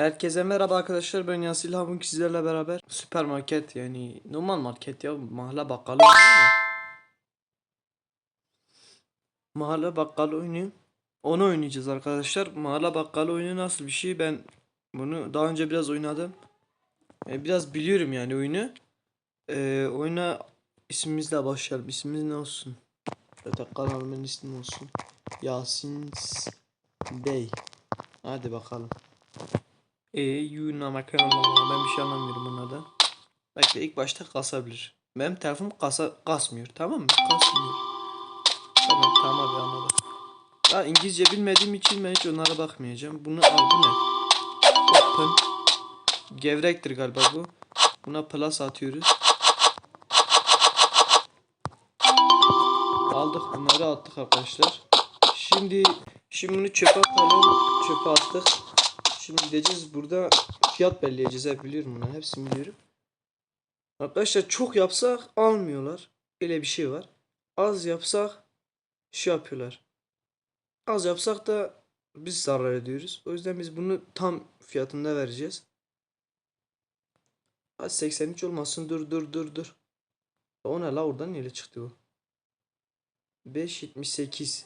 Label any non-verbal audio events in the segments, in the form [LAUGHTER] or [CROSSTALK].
Herkese merhaba arkadaşlar ben Yasil Hamuk sizlerle beraber süpermarket yani normal market ya mahalle bakkalı mu? Mahalle bakkalı oyunu onu oynayacağız arkadaşlar. Mahalle bakkalı oyunu nasıl bir şey? Ben bunu daha önce biraz oynadım. E, biraz biliyorum yani oyunu. E, oyuna ismimizle başlayalım. İsmimiz ne olsun? Zaten kanalımın ismi olsun. Yasin Bey. Hadi bakalım e, Yuna makarna ben bir şey anlamıyorum bunlardan. Bekle ilk başta kasabilir. Benim telefonum kasa kasmıyor tamam mı? Kasmıyor. Tamam tamam abi anladım. Ya İngilizce bilmediğim için ben hiç onlara bakmayacağım. Bunu al bu ne? Open. Gevrektir galiba bu. Buna plus atıyoruz. Aldık bunları attık arkadaşlar. Şimdi şimdi bunu çöpe atalım. Çöpe attık. Şimdi gideceğiz burada fiyat belirleyeceğiz hep biliyorum bunu hepsini biliyorum. Arkadaşlar çok yapsak almıyorlar. Öyle bir şey var. Az yapsak şey yapıyorlar. Az yapsak da biz zarar ediyoruz. O yüzden biz bunu tam fiyatında vereceğiz. Ha 83 olmasın dur dur dur dur. O ne la oradan nereye çıktı o? 5.78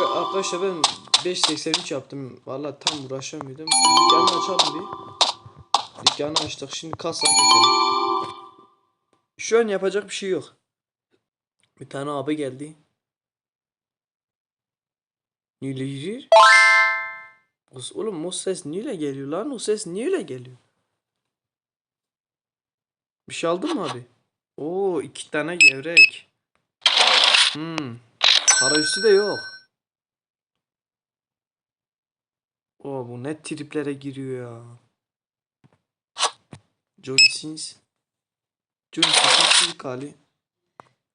Ya Arkadaşlar ben 5.83 yaptım. Valla tam uğraşamıyordum. Dükkanı açalım bir. Dükkanı açtık. Şimdi kasaya geçelim. Şu an yapacak bir şey yok. Bir tane abi geldi. Neyle? Kız, Oğlum o ses niye geliyor lan? O ses niye geliyor? Bir şey aldın mı abi? Oo iki tane gevrek. Hmm. Para üstü de yok. O bu ne triplere giriyor ya. Johnny Sins. Johnny Sins'in ilk hali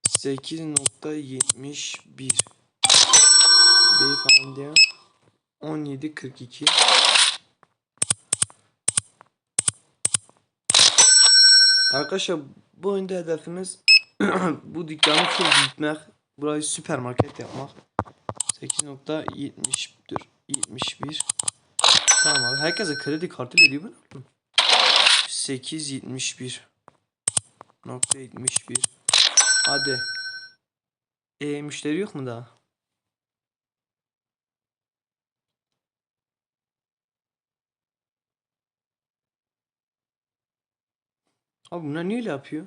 8.71 Beyefendi ya 17.42 Arkadaşlar bu oyunda hedefimiz [CLEARS THROAT] bu dükkanı full büyütmek. Burayı süpermarket yapmak. 8.70 dur 71 Tamam abi. Herkese kredi kartıyla diyor ben oğlum. 871 nokta 71 Hadi. E müşteri yok mu daha? Abi bunlar niye öyle yapıyor?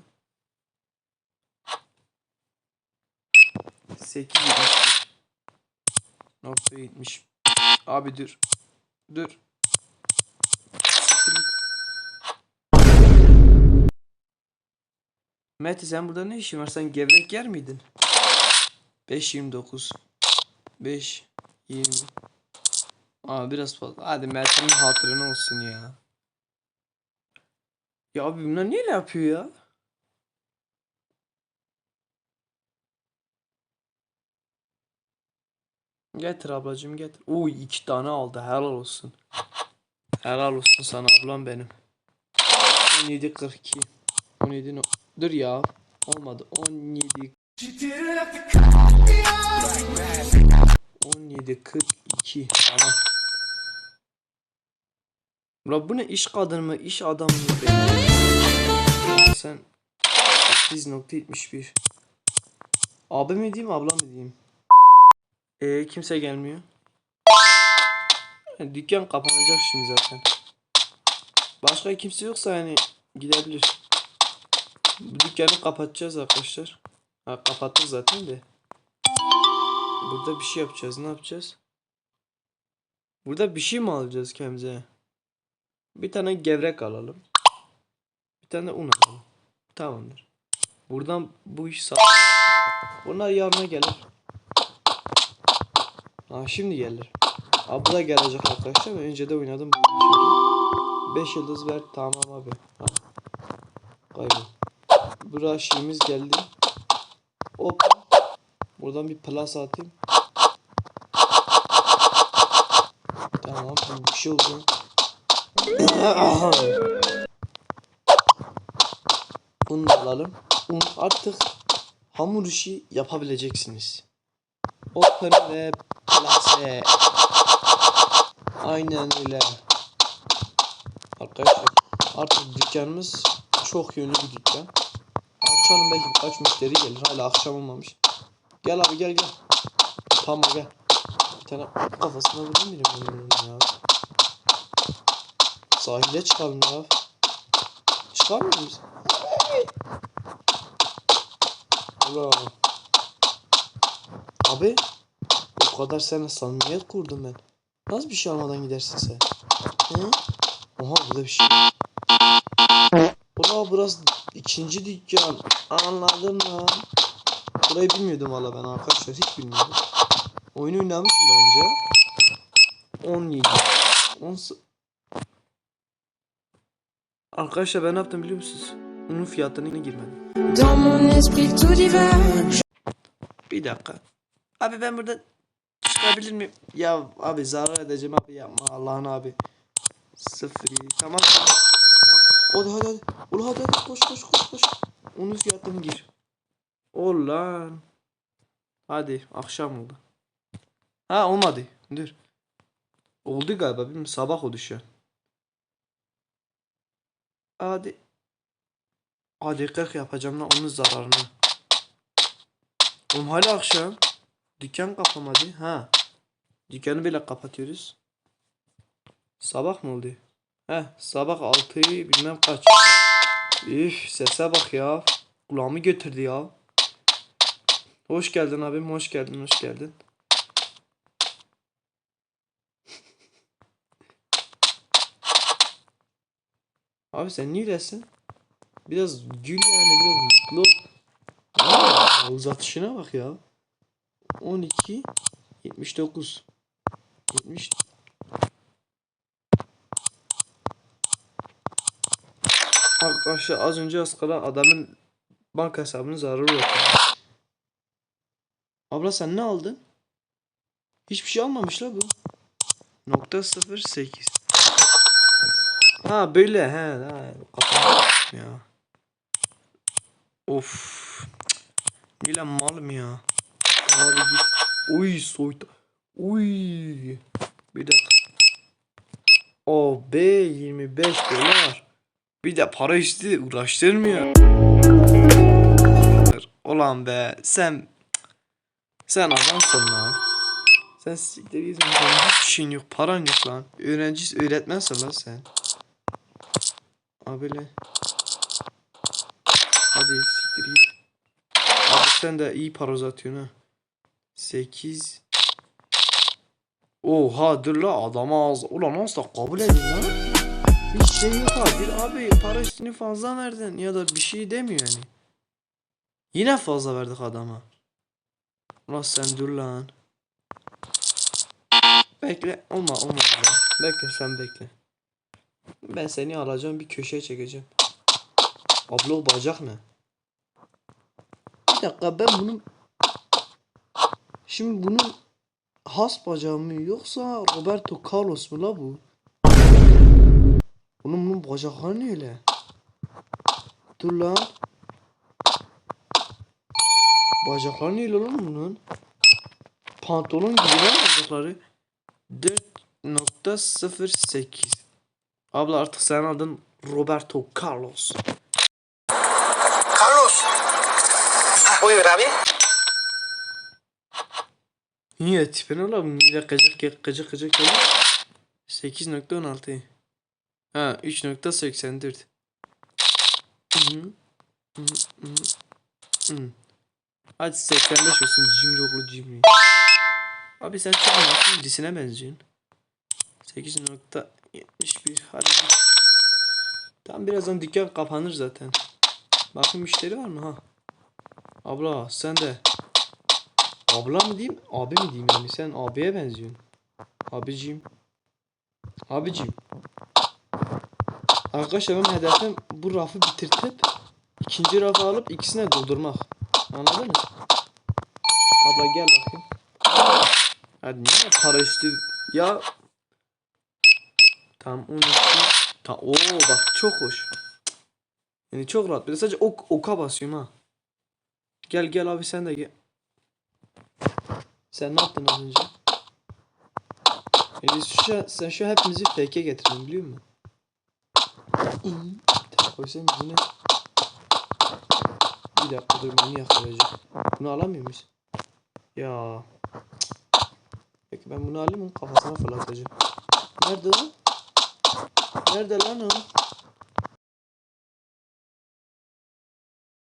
871 nokta 70 Abi dur. Dur. Mete sen burada ne işin var? Sen gevrek yer miydin? 5.29 5.20 Aa biraz fazla. Hadi Mert'in hatırına olsun ya. Ya abi bunlar niye yapıyor ya? Getir ablacığım getir. Oo iki tane aldı. Helal olsun. Helal olsun sana ablam benim. 17 42. 17 no. Dur ya. Olmadı. 17 17 42. Tamam. Ulan bu ne iş kadını mı iş adamı mı be? Sen 8.71 Abi mi diyeyim abla mı diyeyim? Ee, kimse gelmiyor. Yani dükkan kapanacak şimdi zaten. Başka kimse yoksa yani gidebilir. Bu dükkanı kapatacağız arkadaşlar. Ha, kapattık zaten de. Burada bir şey yapacağız. Ne yapacağız? Burada bir şey mi alacağız kendimize? Bir tane gevrek alalım. Bir tane un alalım. Tamamdır. Buradan bu iş sağ. Bunlar yarına gelir. Ha şimdi gelir. Da gelecek arkadaşlar. Önce de oynadım. 5 yıldız ver. Tamam abi. Ha. Kaybol. Buraya geldi. Hop. Buradan bir plus atayım. Tamam. Bir şey oldu. [COUGHS] Un alalım. Un artık hamur işi yapabileceksiniz. Open ve plase. Aynen öyle. Arkadaşlar artık dükkanımız çok yönlü bir dükkan. Açalım belki birkaç müşteri gelir. Hala akşam olmamış. Gel abi gel gel. Tamam gel. Bir tane kafasına vurayım bile bunun ya. Sahile çıkalım ya. Çıkamıyor muyuz? Allah. Abi o kadar seninle samimiyet kurdum ben. Nasıl bir şey almadan gidersin sen? Hı? Oha burada bir şey. Ula burası ikinci dükkan. Anladım lan. Burayı bilmiyordum valla ben arkadaşlar hiç bilmiyordum. Oyunu oynamışım daha önce. 17. 10 Arkadaşlar ben ne yaptım biliyor musunuz? Onun fiyatına girmedim. Tout diverge. Bir dakika. Abi ben burada çıkabilir miyim? Ya abi zarar edeceğim abi yapma Allah'ın abi. Sıfır. Tamam. Hadi hadi hadi. Ula hadi hadi koş koş koş koş. Onun fiyatını gir. Ol lan. Hadi akşam oldu. Ha olmadı. Dur. Oldu galiba bilmiyorum sabah oldu şu an. Hadi. Hadi 40 yapacağım lan onun zararını. Oğlum hala akşam. Dükkan kapamadı. Ha. Dükkanı bile kapatıyoruz. Sabah mı oldu? He sabah 6 bilmem kaç. Üf sese bak ya. Kulağımı götürdü ya. Hoş geldin abim hoş geldin hoş geldin. [LAUGHS] Abi sen neredesin? Biraz gül yani biraz mutlu uzatışına bak ya. 12 79 70 Arkadaşlar az önce az kala adamın banka hesabını zararı yok. Abla sen ne aldın? Hiçbir şey almamış la bu. Nokta 08 Ha böyle he ha ya. Of. Milan malım ya. Abi. Uy soyta. Uy. Bir dakika. O B 25 dolar. Bir de para işte uğraştırmıyor. Ulan be sen sen adamsın lan. Sen siktir git lan. Hiçbir şeyin yok. Paran yok lan. Öğrenci öğretmensin lan sen. Abiyle. Hadi siktir git. Abi sen de iyi para uzatıyorsun ha. 8 Oha dur la adama az. Ulan nasıl kabul edin lan. Hiç şey yok abi. Abi para üstünü fazla verdin ya da bir şey demiyor yani. Yine fazla verdik adama. Ulan sen dur lan. Bekle. Olma olma be. Bekle sen bekle. Ben seni alacağım bir köşeye çekeceğim. Abla o bacak ne? Bir dakika ben bunun Şimdi bunun has bacağı mı yoksa Roberto Carlos mu la bu? Bunun bunun bacakları ne öyle? Dur lan. Bacakları ne lan bunun? Pantolon gibi lan bacakları. 4.08 Abla artık sen adın Roberto Carlos. Carlos. Buyur abi. Niye tipine oğlum? Yine gıcık gıcık gıcık gelir. 8.16 Ha 3.84 Hı hı. Hı hı. Hı. Hadi 85 olsun cimri oğlu cimri. Abi sen çok nasıl birisine benziyorsun. 8.71 hadi. Tam birazdan dükkan kapanır zaten. Bakın müşteri var mı ha? Abla sen de. Abla mı diyeyim? Abi mi diyeyim yani? Sen abiye benziyorsun. Abicim. Abicim. Arkadaşlar benim hedefim bu rafı bitirtip ikinci rafı alıp ikisine doldurmak. Anladın mı? Abla gel bakayım. Hadi niye para üstü ya Tam 12 Ta Oo bak çok hoş. Yani çok rahat. Bir de sadece ok oka basıyorum ha. Gel gel abi sen de gel. Sen ne yaptın az önce? Elis şu, sen şu hepimizi fake'e getirdin biliyor musun? Koysam yüzüne. Bir dakika dur bunu yakalayacağım. Bunu alamıyor muyuz? Ya. Peki ben bunu alayım onun kafasına fırlatacağım. Nerede o? Nerede lan o?